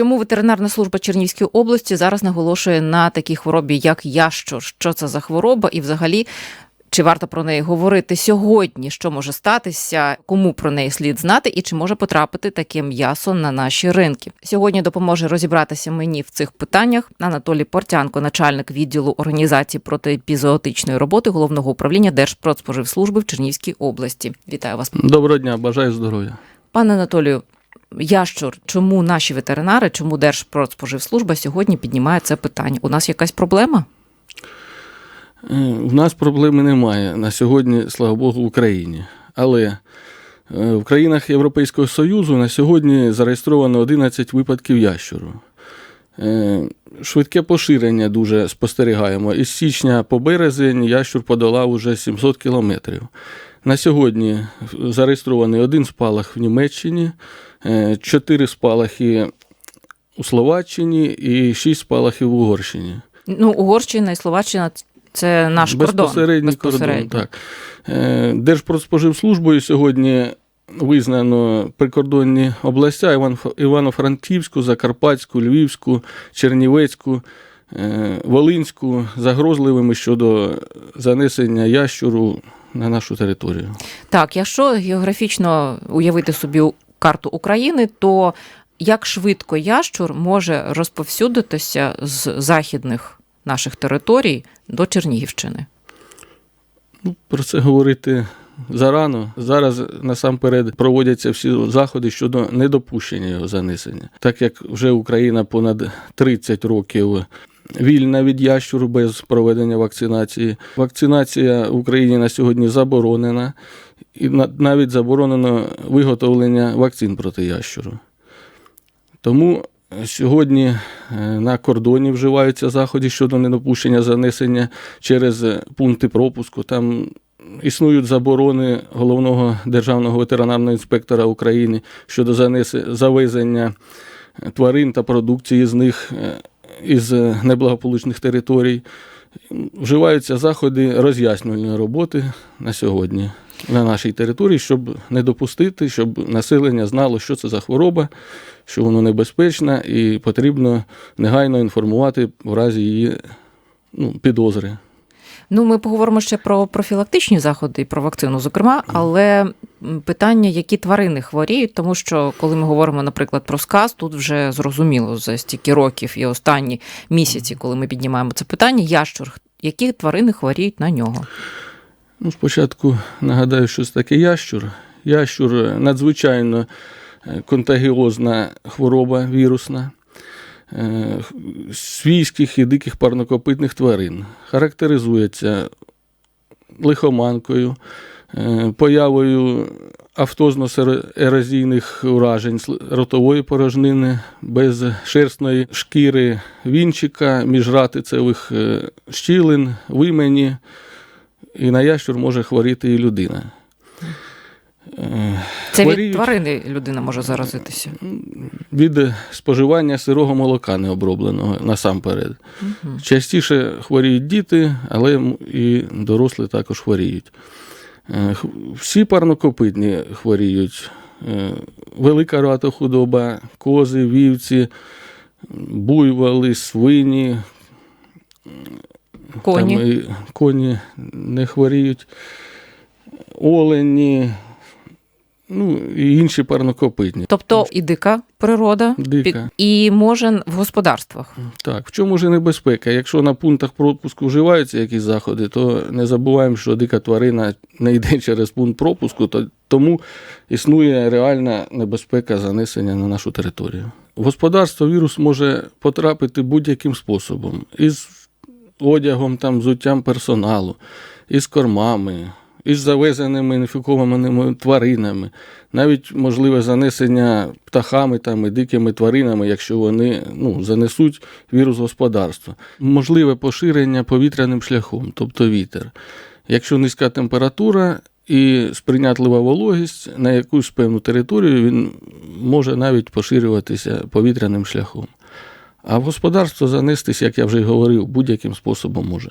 Чому ветеринарна служба Чернівської області зараз наголошує на такій хворобі, як ящур? Що це за хвороба, і взагалі чи варто про неї говорити сьогодні? Що може статися? Кому про неї слід знати, і чи може потрапити таке м'ясо на наші ринки? Сьогодні допоможе розібратися мені в цих питаннях Анатолій Портянко, начальник відділу організації протиепізоотичної роботи головного управління Держпродспоживслужби в Чернівській області. Вітаю вас, Доброго дня, бажаю здоров'я. пане Анатолію. Ящур, чому наші ветеринари, чому Держпродспоживслужба сьогодні піднімає це питання? У нас якась проблема? Е, В нас проблеми немає на сьогодні, слава Богу, в Україні. Але е, в країнах Європейського Союзу на сьогодні зареєстровано 11 випадків ящуру. Е, Швидке поширення дуже спостерігаємо. Із січня по березень ящур подолав уже 700 кілометрів. На сьогодні зареєстрований один спалах в Німеччині, чотири спалахи у Словаччині і шість спалахів в Угорщині. Ну, Угорщина і Словаччина це наш кордон. Безпосередній кордон. Так. Е, Держпродспоживслужбою сьогодні визнано прикордонні областя Іван- Івано-Франківську, Закарпатську, Львівську, Чернівецьку, е, Волинську загрозливими щодо занесення ящуру на нашу територію. Так, якщо географічно уявити собі карту України, то як швидко ящур може розповсюдитися з західних наших територій до Чернігівщини? Ну, про це говорити зарано. Зараз насамперед проводяться всі заходи щодо недопущення його занесення. Так як вже Україна понад 30 років вільна від ящуру без проведення вакцинації. Вакцинація в Україні на сьогодні заборонена, і навіть заборонено виготовлення вакцин проти ящуру. Тому сьогодні е, на кордоні вживаються заходи щодо недопущення занесення через е, пункти пропуску. Там існують заборони головного державного ветеринарного інспектора України щодо завезення е, тварин та продукції з них е, із е, неблагополучних територій. Вживаються заходи роз'яснювальної роботи на сьогодні на нашій території, щоб не допустити, щоб населення знало, що це за хвороба, що воно небезпечне, і потрібно негайно інформувати в разі її ну, підозри. Ну, ми поговоримо ще про профілактичні заходи і про вакцину, зокрема, але питання, які тварини хворіють, тому що коли ми говоримо, наприклад, про сказ, тут вже зрозуміло за стільки років і останні місяці, коли ми піднімаємо це питання, ящур, які тварини хворіють на нього? Ну, спочатку нагадаю, що це таке ящур. Ящур надзвичайно е, контагіозна хвороба вірусна е, свійських і диких парнокопитних тварин. Характеризується лихоманкою, е, появою автозно-ерозійних уражень ротової порожнини, безшерстної шкіри вінчика, міжратицевих щілин, вимені, і на ящур може хворіти і людина. Це від Хворіють. тварини людина може заразитися. Від споживання сирого молока необробленого насамперед. Мгм. Частіше хворіють діти, але і дорослі також хворіють. Е, Всі парнокопитні хворіють. Е, Велика ратохудоба, кози, вівці, буйволи, свині, Коні. Там і коні не хворіють, олені, ну і інші парнокопитні. Тобто і дика природа, Дика. під- і може в господарствах. Так, в чому ж небезпека? Якщо на пунктах пропуску вживаються якісь заходи, то не забуваємо, що дика тварина не йде через пункт пропуску, то тому існує реальна небезпека занесення на нашу територію. В господарство вірус може потрапити будь-яким способом: із одягом, там, взуттям персоналу, із кормами, із завезеними інфікованими тваринами, навіть можливе занесення птахами там, і дикими тваринами, якщо вони ну, занесуть вірус в господарство. Можливе поширення повітряним шляхом, тобто вітер. Якщо низька температура і сприйнятлива вологість на якусь певну територію, він може навіть поширюватися повітряним шляхом. А в господарство занестись, як я вже й говорив, будь-яким способом може.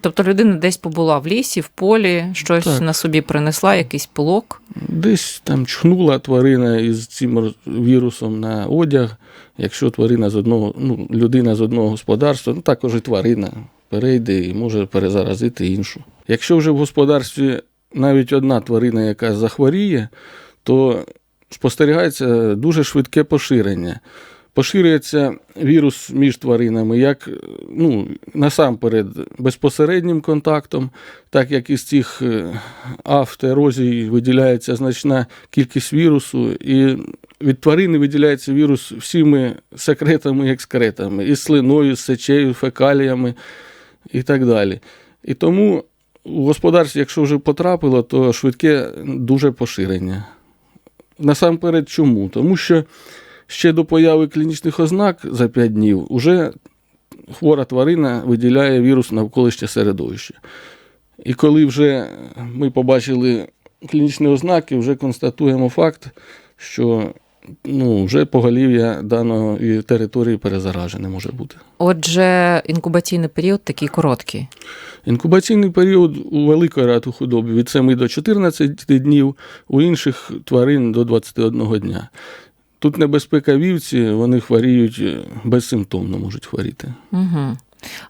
Тобто людина десь побула в лісі, в полі, щось Так. на собі принесла, якийсь пилок. Десь там чхнула тварина із цим вірусом на одяг. Якщо тварина з одного, ну, людина з одного господарства, ну також і тварина перейде і може перезаразити іншу. Якщо вже в господарстві навіть одна тварина, яка захворіє, то спостерігається дуже швидке поширення. Поширюється вірус між тваринами як ну, насамперед безпосереднім контактом, так як із цих е, авторозій виділяється значна кількість вірусу, і від тварини виділяється вірус всіми секретами і екскретами, і слиною, і сечею, фекаліями і так далі. І тому у господарстві, якщо вже потрапило, то швидке дуже поширення. Насамперед, чому? Тому що ще до появи клінічних ознак за 5 днів уже хвора тварина виділяє вірус навколишнє середовище. І коли вже ми побачили клінічні ознаки, вже констатуємо факт, що ну, вже поголів'я даної території перезаражене може бути. Отже, інкубаційний період такий короткий. Інкубаційний період у великої рати худоби від 7 до 14 днів, у інших тварин до 21 дня. Тут небезпека вівці, вони хворіють е, безсимптомно можуть хворіти. Угу.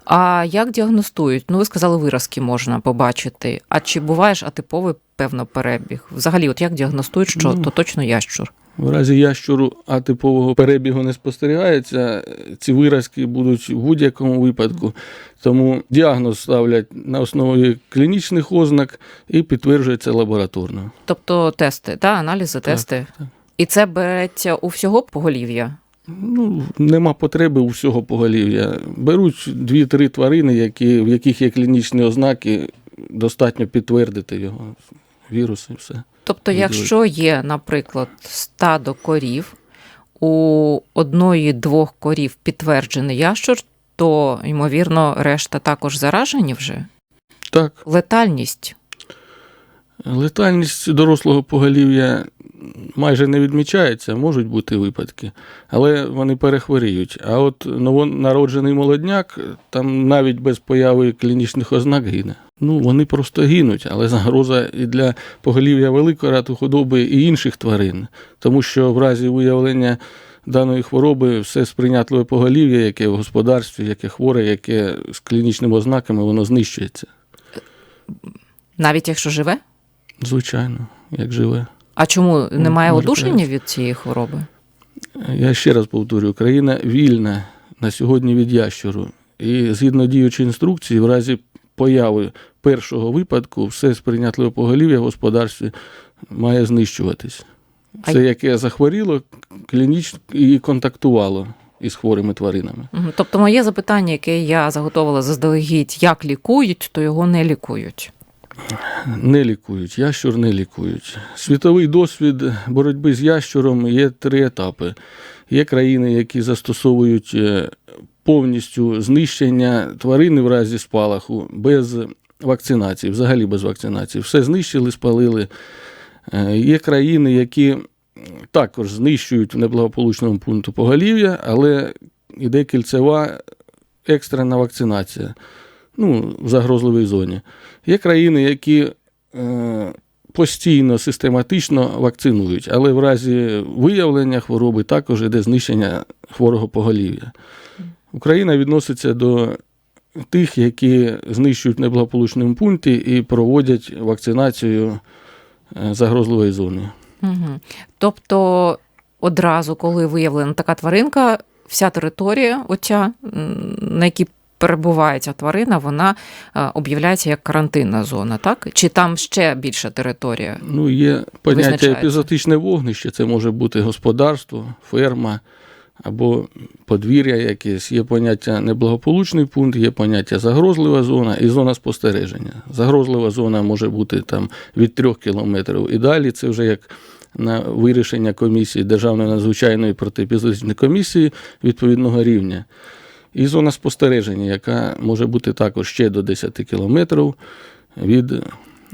А як діагностують? Ну, ви сказали, виразки можна побачити. А чи буває ж атиповий певно перебіг? Взагалі, от як діагностують, що Ну, то точно ящур? В разі ящуру атипового перебігу не спостерігається, ці виразки будуть в будь-якому випадку. Тому діагноз ставлять на основі клінічних ознак і підтверджується лабораторно. Тобто тести, та, аналізи, тести. так. І це береться у всього поголів'я. Ну, нема потреби у всього поголів'я. Беруть дві-три тварини, які, в яких є клінічні ознаки, достатньо підтвердити його вірус і все. Тобто, якщо є, наприклад, стадо корів, у одної-двох корів підтверджений ящур, то, ймовірно, решта також заражені вже. Так, Летальність. летальність дорослого поголів'я майже не відмічається, можуть бути випадки, але вони перехворіють. А от новонароджений молодняк, там навіть без появи клінічних ознак гине. Ну, вони просто гинуть, але загроза і для поголів'я великої рати худоби і інших тварин, тому що в разі виявлення даної хвороби все сприйнятливе поголів'я, яке в господарстві, яке хворе, яке з клінічними ознаками, воно знищується. Навіть якщо живе? Звичайно, як живе. А чому немає може, одужання від цієї хвороби? Я ще раз повторюю, країна вільна на сьогодні від ящуру. І згідно діючої інструкції, в разі появи першого випадку, все сприйнятливе поголів'я в господарстві має знищуватись. Це яке захворіло клінічно і контактувало із хворими тваринами. Тобто, моє запитання, яке я заготовила заздалегідь, як лікують, то його не лікують. Не лікують, ящур не лікують. Світовий досвід боротьби з ящуром є три етапи. Є країни, які застосовують е, повністю знищення тварини в разі спалаху без вакцинації, взагалі без вакцинації. Все знищили, спалили. Е, Є країни, які також знищують в неблагополучному пункту поголів'я, але іде кільцева екстрена вакцинація ну, в загрозливій зоні. Є країни, які е, постійно, систематично вакцинують, але в разі виявлення хвороби також йде знищення хворого поголів'я. Україна відноситься до тих, які знищують в неблагополучному пункті і проводять вакцинацію е, загрозливої зони. Угу. Тобто, одразу, коли виявлена така тваринка, вся територія, оця, на якій перебуває ця тварина, вона е, об'являється як карантинна зона, так? Чи там ще більша територія? Ну, є поняття епізотичне вогнище, це може бути господарство, ферма або подвір'я якесь. Є поняття неблагополучний пункт, є поняття загрозлива зона і зона спостереження. Загрозлива зона може бути там від трьох кілометрів і далі. Це вже як на вирішення комісії Державної надзвичайної протиепізотичної комісії відповідного рівня. І зона спостереження, яка може бути також ще до 10 кілометрів від е,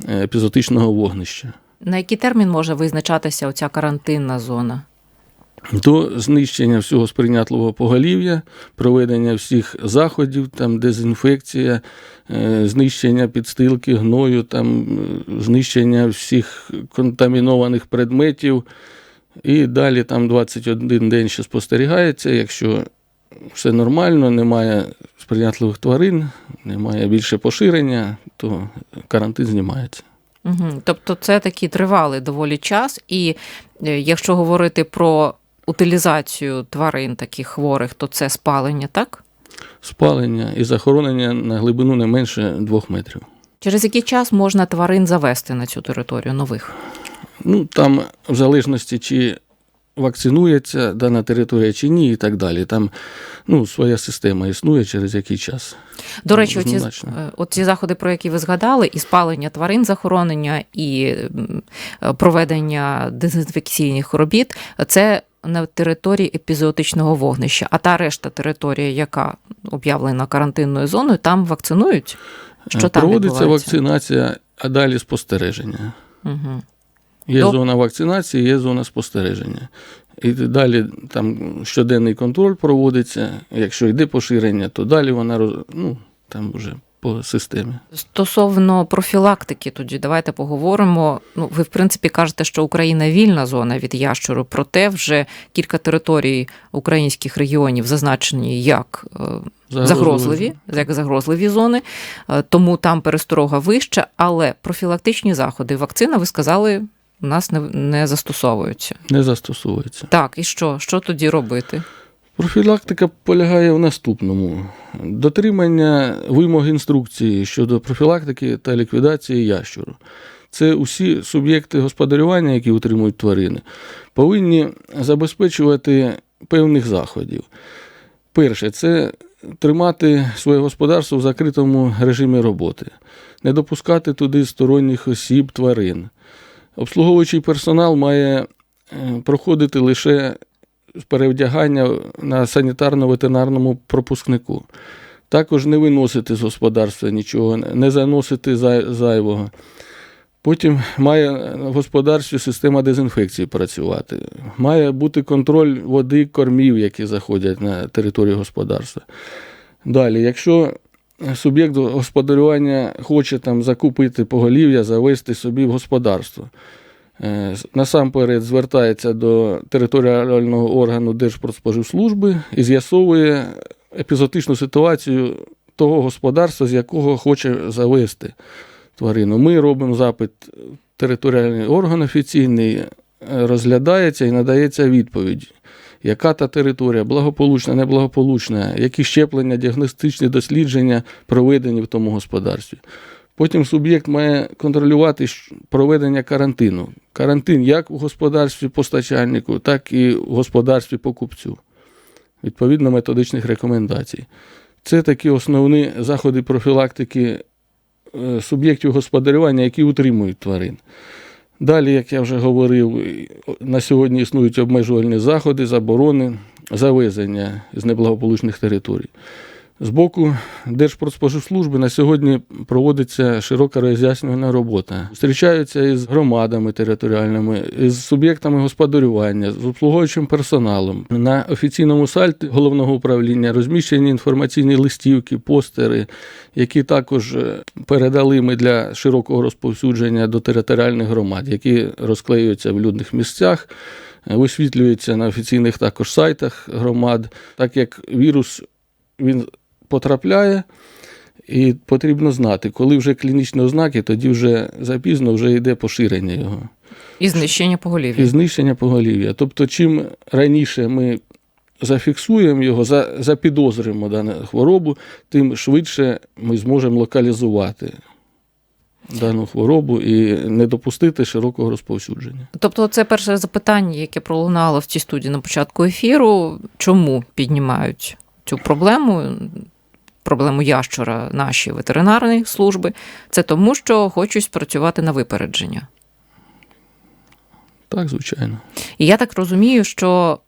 епізотичного вогнища. На який термін може визначатися оця карантинна зона? до знищення всього сприйнятливого поголів'я, проведення всіх заходів, там дезінфекція, е, знищення підстилки, гною, там, е, знищення всіх контамінованих предметів. І далі там 21 день ще спостерігається. Якщо все нормально, немає сприйнятливих тварин, немає більше поширення, то карантин знімається. Угу. Тобто це такий тривалий доволі час, і е, якщо говорити про утилізацію тварин таких хворих, то це спалення, так? Спалення і захоронення на глибину не менше двох метрів. Через який час можна тварин завести на цю територію нових? Ну, там, в залежності, чи вакцинується дана територія чи ні, і так далі. Там ну, своя система існує, через який час. До речі, оці, е, оці заходи, про які ви згадали, і спалення тварин захоронення, і е, проведення дезінфекційних робіт, це на території епізоотичного вогнища. А та решта територія, яка об'явлена карантинною зоною, там вакцинують. Що там Проводиться відбувається? вакцинація, а далі спостереження. Угу. Є Доб- зона вакцинації, є зона спостереження. І далі там щоденний контроль проводиться. Якщо йде поширення, то далі вона роз- ну, там вже по системі. Стосовно профілактики, тоді давайте поговоримо. Ну, ви, в принципі, кажете, що Україна вільна зона від ящуру, проте вже кілька територій українських регіонів зазначені як е, загрозливі, як загрозливі зони, е, тому там пересторога вища, але профілактичні заходи, вакцина, ви сказали, у нас не, не застосовуються. Не застосовується. Так, і що? Що тоді робити? Профілактика полягає в наступному: дотримання вимог інструкції щодо профілактики та ліквідації ящуру. Це усі суб'єкти господарювання, які утримують тварини, повинні забезпечувати певних заходів. Перше, це тримати своє господарство в закритому режимі роботи, не допускати туди сторонніх осіб, тварин. Обслуговуючий персонал має е, проходити лише перевдягання на санітарно-ветеринарному пропускнику. Також не виносити з господарства нічого, не заносити зайвого. Потім має в господарстві система дезінфекції працювати. Має бути контроль води, кормів, які заходять на територію господарства. Далі, якщо суб'єкт господарювання хоче там закупити поголів'я, завести собі в господарство, Е, Насамперед звертається до територіального органу Держпродспоживслужби і з'ясовує епізотичну ситуацію того господарства, з якого хоче завести тварину. Ми робимо запит територіальний орган офіційний, е, розглядається і надається відповідь. Яка та територія, благополучна, неблагополучна, які щеплення, діагностичні дослідження проведені в тому господарстві. Потім суб'єкт має контролювати проведення карантину. Карантин як у господарстві постачальнику, так і в господарстві покупцю. Відповідно методичних рекомендацій. Це такі основні заходи профілактики е, суб'єктів господарювання, які утримують тварин. Далі, як я вже говорив, на сьогодні існують обмежувальні заходи, заборони, завезення з неблагополучних територій. З боку Держпродспоживслужби на сьогодні проводиться широка роз'яснювальна робота. Зустрічаються із громадами територіальними, із суб'єктами господарювання, з обслуговуючим персоналом. На офіційному сайті головного управління розміщені інформаційні листівки, постери, які також е, передали ми для широкого розповсюдження до територіальних громад, які розклеюються в людних місцях. е, Висвітлюються на офіційних також сайтах громад, так як вірус він потрапляє, і потрібно знати, коли вже клінічні ознаки, тоді вже запізно вже йде поширення його І знищення і поголів'я. знищення поголів'я. Тобто, чим раніше ми зафіксуємо його, за- запідозримо дану хворобу, тим швидше ми зможемо локалізувати дану хворобу і не допустити широкого розповсюдження. Тобто, це перше запитання, яке пролунало в цій студії на початку ефіру. Чому піднімають цю проблему? Проблему ящура наші ветеринарні служби, це тому, що хочуть працювати на випередження. Так, звичайно. І я так розумію, що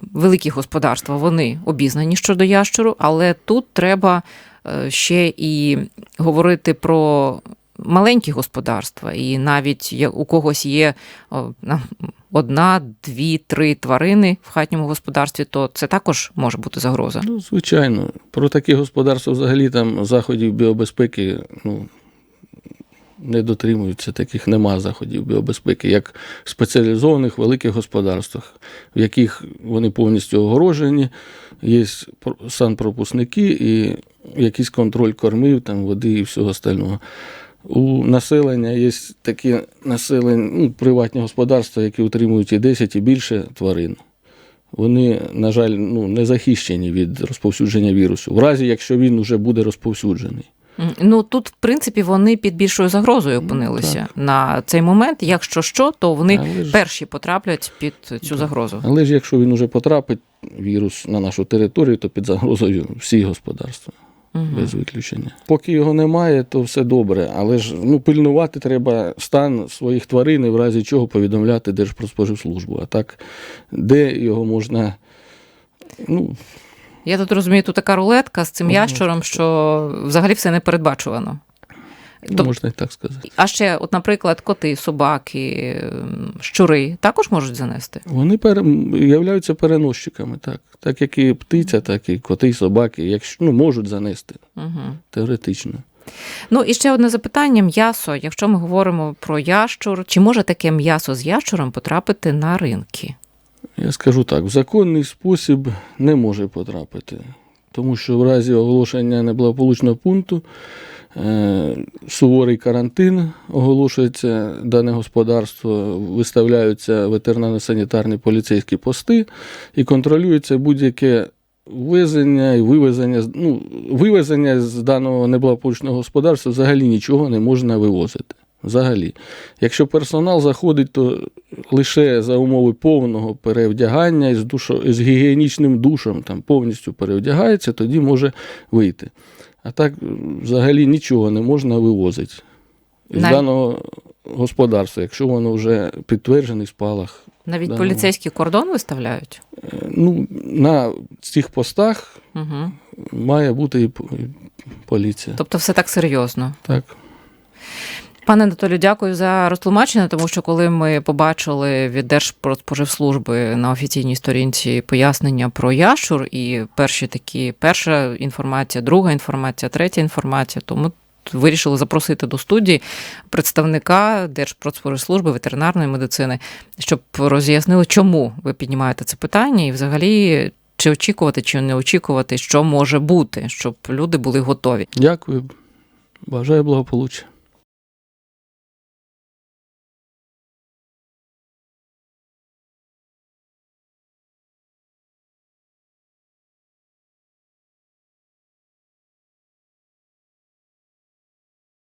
великі господарства вони обізнані щодо ящуру, але тут треба е, ще і говорити про маленькі господарства, і навіть у когось є одна, дві, три тварини в хатньому господарстві, то це також може бути загроза. Ну, звичайно, про такі господарства взагалі там заходів біобезпеки ну, не дотримуються, таких нема заходів біобезпеки, як в спеціалізованих великих господарствах, в яких вони повністю огорожені, є пр- санпропускники і якийсь контроль кормів, там, води і всього остального. У населення є такі населення, ну, приватні господарства, які утримують і 10 і більше тварин. Вони, на жаль, ну, не захищені від розповсюдження вірусу, в разі, якщо він вже буде розповсюджений. Ну тут, в принципі, вони під більшою загрозою Ну, опинилися на цей момент. Якщо що, то вони Але ж- перші потраплять під цю загрозу. Але ж якщо він вже потрапить, вірус на нашу територію, то під загрозою всі господарства, Мгм. без виключення. Поки його немає, то все добре. Але ж ну, пильнувати треба стан своїх тварин і в разі чого повідомляти Держпродспоживслужбу. А так, де його можна. Ну, Я тут розумію, тут така рулетка з цим угу. ящуром, що взагалі все не передбачувано. Тоб- можна і так сказати. А ще, от, наприклад, коти, собаки, щури також можуть занести. Вони пере... являються переносчиками, так. Так як і птиця, так і коти, і собаки, якщо ну, можуть занести Угу. теоретично. Ну і ще одне запитання: м'ясо. Якщо ми говоримо про ящур, чи може таке м'ясо з ящуром потрапити на ринки? Я скажу так: в законний спосіб не може потрапити, тому що в разі оголошення неблагополучного пункту суворий карантин оголошується дане господарство, виставляються ветеринарно-санітарні поліцейські пости і контролюється будь-яке ввезення і вивезення. Ну, вивезення з даного неблагополучного господарства взагалі нічого не можна вивозити. Взагалі. Якщо персонал заходить, то лише за умови повного перевдягання з, душо, з гігієнічним душем там повністю перевдягається, тоді може вийти. А так взагалі нічого не можна вивозити з Навіть- даного господарства, якщо воно вже підтверджений спалах. Навіть Да. поліцейський кордон виставляють? Е, Ну, на цих постах Угу. має бути і п- і поліція. Тобто все так серйозно. Так. Пане Анатолію, дякую за розтлумачення, тому що коли ми побачили від Держпродспоживслужби на офіційній сторінці пояснення про ящур і перші такі, перша інформація, друга інформація, третя інформація, то ми вирішили запросити до студії представника Держпродспоживслужби ветеринарної медицини, щоб роз'яснили, чому ви піднімаєте це питання, і взагалі чи очікувати, чи не очікувати, що може бути, щоб люди були готові. Дякую. Бажаю благополуччя.